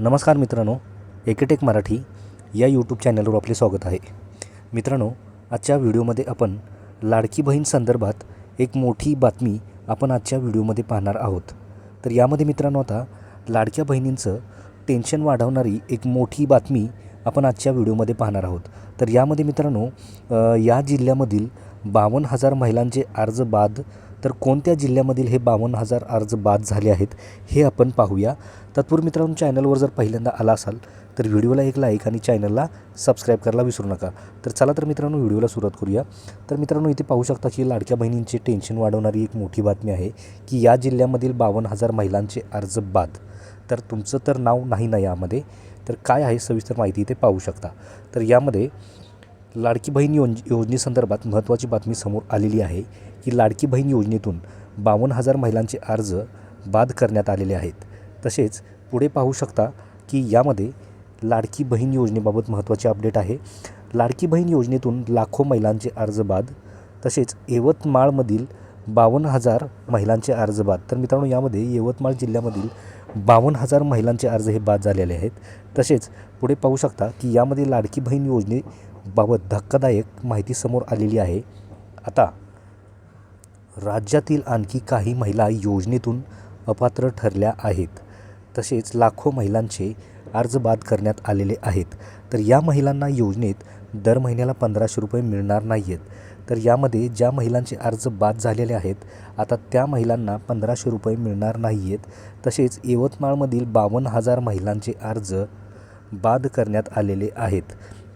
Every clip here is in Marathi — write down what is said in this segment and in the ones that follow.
नमस्कार मित्रांनो एकेटेक मराठी या यूट्यूब चॅनलवर आपले स्वागत आहे. मित्रांनो आजच्या व्हिडिओमध्ये आपण लाडकी बहीण संदर्भात एक मोठी बातमी आपण आजच्या व्हिडिओमध्ये पाहणार आहोत. तर यामध्ये मित्रांनो आता लाडक्या बहिणींचं टेन्शन वाढवणारी एक मोठी बातमी आपण आजच्या व्हिडिओमध्ये पाहणार आहोत. तर यामध्ये मित्रांनो या जिल्ह्यामधील बावन्न हजार महिलांचे अर्ज बाद तर कोणत्या जिल्ह्यामधील हे बावन्न हजार अर्ज बाद झाले आहेत हे आपण पाहूया. तत्पूर्वी मित्रांनो चॅनलवर जर पहिल्यांदा आला असाल तर व्हिडिओला एक लाईक आणि चॅनलला सबस्क्राईब करायला विसरू नका. तर चला तर मित्रांनो व्हिडिओला सुरुवात करूया. तर मित्रांनो इथे पाहू शकता की लाडक्या बहिणींचे टेन्शन वाढवणारी एक मोठी बातमी आहे की या जिल्ह्यामधील बावन्न हजार महिलांचे अर्ज बाद. तर तुमचं तर नाव नाही ना यामध्ये तर काय आहे सविस्तर माहिती इथे पाहू शकता. तर यामध्ये लाडकी बहीण योज योजनेसंदर्भात महत्त्वाची बातमी समोर आलेली आहे की लाडकी बहीण योजनेतून बावन्न हजार महिलांचे अर्ज बाद करण्यात आलेले आहेत. तसेच पुढे पाहू शकता की यामध्ये लाडकी बहीण योजनेबाबत महत्त्वाचे अपडेट आहे. लाडकी बहीण योजनेतून लाखो महिलांचे अर्ज बाद तसेच यवतमाळमधील बावन्न हजार महिलांचे अर्ज बाद. तर मित्रांनो यामध्ये यवतमाळ जिल्ह्यामधील बावन्न हजार महिलांचे अर्ज हे बाद झालेले आहेत. तसेच पुढे पाहू शकता की यामध्ये लाडकी बहीण योजने बाबत धक्कादायक माहिती समोर आलेली आहे. आता राज्यातील आणखी काही महिला योजनेतून अपात्र ठरल्या आहेत. तसेच लाखो महिलांचे अर्ज बाद करण्यात आलेले आहेत. तर या महिलांना योजनेत दर महिन्याला पंधराशे रुपये मिळणार नाही आहेत तर यामध्ये ज्या महिलांचे अर्ज बाद झालेले आहेत आता त्या महिलांना पंधराशे रुपये मिळणार नाही आहेत तसेच यवतमाळमधील बावन्न हजार महिलांचे अर्ज बाद करण्यात आलेले आहेत.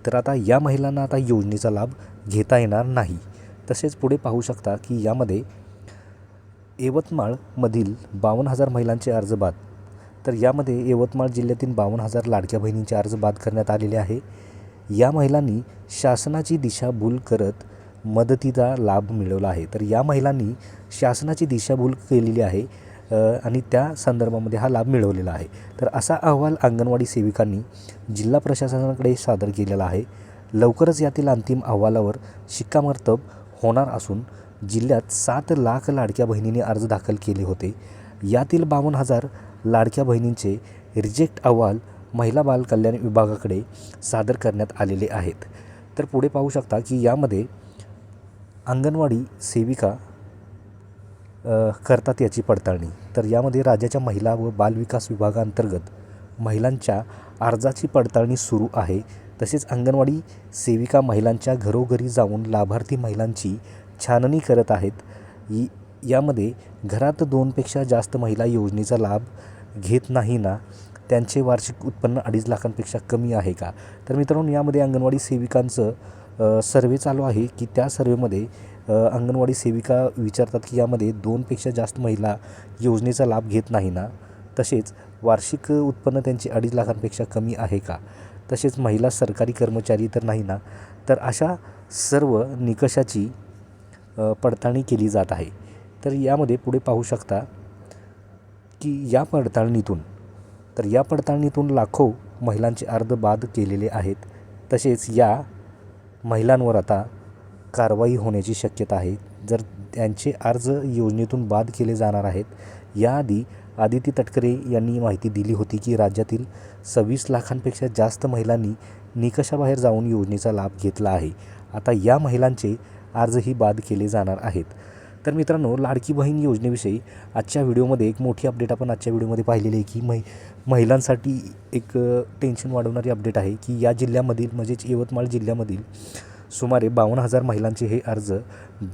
तर आता या महिलांना आता योजनेचा लाभ घेता येणार नाही. तसेच पुढे पाहू शकता की यामध्ये यवतमाळमधील बावन्न हजार महिलांचे अर्ज बाद. तर यामध्ये यवतमाळ जिल्ह्यातील बावन्न हजार लाडक्या बहिणींचे अर्ज बाद करण्यात आलेले आहे. या महिलांनी शासनाची दिशाभूल करत मदतीचा लाभ मिळवला आहे. तर या महिलांनी शासनाची दिशाभूल केलेली आहे. आणि त्या संदर्भामध्ये हा लाभ मिळवलेला आहे. तर असा अहवाल अंगणवाडी सेविकांनी जिल्हा प्रशासनाकडे सादर केलेला आहे. लवकरच यातील अंतिम अहवालावर शिक्कामोर्तब होणार असून जिल्ह्यात सात लाख लाडक्या बहिणींनी अर्ज दाखल केले होते. यातील बावन्न हजार लाडक्या बहिणींचे रिजेक्ट अहवाल महिला बालकल्याण विभागाकडे सादर करण्यात आलेले आहेत. तर पुढे पाहू शकता की यामध्ये अंगणवाडी सेविका करतात याची पडताळणी. तर यामध्ये राज्याच्या महिला व बालविकास विभागांतर्गत महिलांच्या अर्जाची पडताळणी सुरू आहे. तसेच अंगणवाडी सेविका महिलांच्या घरोघरी जाऊन लाभार्थी महिलांची छाननी करत आहेत. इ यामध्ये घरात दोनपेक्षा जास्त महिला योजनेचा लाभ घेत नाही ना? त्यांचे वार्षिक उत्पन्न अडीच लाखांपेक्षा कमी आहे का? तर मित्रांनो यामध्ये अंगणवाडी सेविकांचं सर्वे चालू आहे की त्या सर्वेमध्ये अंगणवाडी सेविका विचारतात की यामध्ये दोनपेक्षा जास्त महिला योजनेचा लाभ घेत नाही ना? तसेच वार्षिक उत्पन्न त्यांचे अडीच लाखांपेक्षा कमी आहे का? तसेच महिला सरकारी कर्मचारी तर नाही ना? तर अशा सर्व निकषाची पडताळणी केली जात आहे. तर यामध्ये पुढे पाहू शकता की या पडताळणीतून तर या पडताळणीतून लाखो महिलांचे अर्ध बाद केलेले आहेत. तसेच या महिलांवर आता कारवाई होण्याची शक्यता आहे. जर त्यांचे अर्ज योजनेतून बाद केले जाणार आहेत याआधी आदिती तटकरे यांनी माहिती दिली होती की राज्यातील सव्वीस लाखांपेक्षा जास्त महिलांनी निकषाबाहेर जाऊन योजनेचा लाभ घेतला आहे. आता या महिलांचे अर्जही बाद केले जाणार आहेत. तर मित्रांनो लाडकी बहीण योजनेविषयी आजच्या व्हिडिओमध्ये एक मोठी अपडेट आपण आजच्या व्हिडिओमध्ये पाहिलेली आहे की महि महिलांसाठी एक टेन्शन वाढवणारी अपडेट आहे की या जिल्ह्यामधील म्हणजेच यवतमाळ जिल्ह्यामधील सुमारे बावन्न हजार महिलांचे हे अर्ज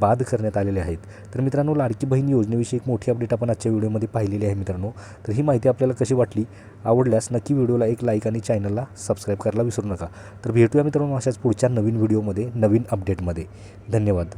बाद करण्यात आलेले आहेत. तर मित्रांनो लाडकी बहीण योजनेविषयी एक मोठी अपडेट आपण आजच्या व्हिडिओमध्ये पाहिलेली आहे मित्रांनो. तर ही माहिती आपल्याला कशी वाटली आवडल्यास नक्की व्हिडिओला एक लाईक आणि चॅनलला सबस्क्राईब करायला विसरू नका. तर भेटूया मित्रांनो अशाच पुढच्या नवीन व्हिडिओमध्ये नवीन अपडेटमध्ये धन्यवाद.